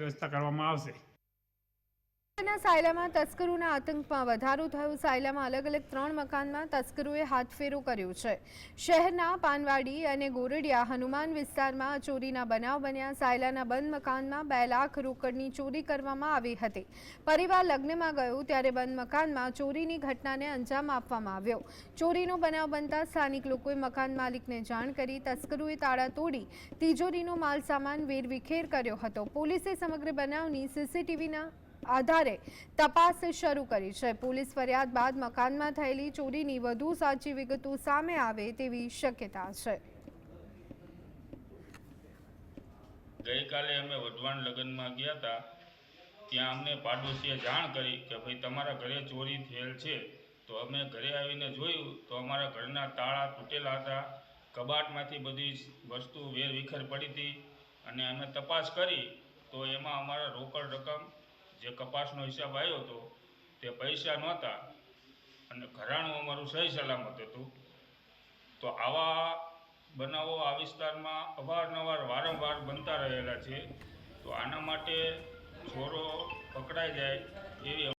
esta carva mouse. ના સાયલામાં તસ્કરોના આતંકમાં વધારો થયો. સાયલામાં અલગ અલગ ત્રણ મકાનમાં તસ્કરોએ હાથફેરો કર્યો છે. શહેરના પાનવાડી અને ગોરડિયા હનુમાન વિસ્તારમાં ચોરીના બનાવ બન્યા. સાયલાના બંધ મકાનમાં બે લાખ રોકડની ચોરી કરવામાં આવી હતી. પરિવાર લગ્નમાં ગયો ત્યારે બંધ મકાનમાં ચોરીની ઘટનાને અંજામ આપવામાં આવ્યો. ચોરીનો બનાવ બનતા સ્થાનિક લોકોએ મકાન માલિકને જાણ કરી તસ્કરોએ તાળા તોડી તિજોરીનો માલ સામાન વેરવિખેર કર્યો હતો. પોલીસે સમગ્ર બનાવની સીસીટીવીના આધારે તપાસ શરૂ કરી છે. પોલીસ ફરિયાદ બાદ મકાનમાં થયેલી ચોરીની વધુ સાચી વિગતો સામે આવે તેવી શક્યતા છે. ગઈકાલે અમે વઢવાણ લગ્નમાં ગયા હતા. ત્યાં અમને પાડોશીએ જાણ કરી કે ભાઈ તમારા ઘરે ચોરી થયેલ છે. તો અમે ઘરે આવીને જોયું તો અમારા ઘરના તાળા તૂટેલા હતા. કબાટમાંથી બધી વસ્તુ વેરવિખેર પડી હતી અને અમે તપાસ કરી તો એમાં અમારા રોકડ રકમ જે કપાસનો હિસાબ આવ્યો હતો તે પૈસા નહોતા અને ઘરાણું અમારું સહી સલામત હતું. તો આવા બનાવો આ વિસ્તારમાં અવારનવાર વારંવાર બનતા રહેલા છે. તો આના માટે ચોરો પકડાઈ જાય એવી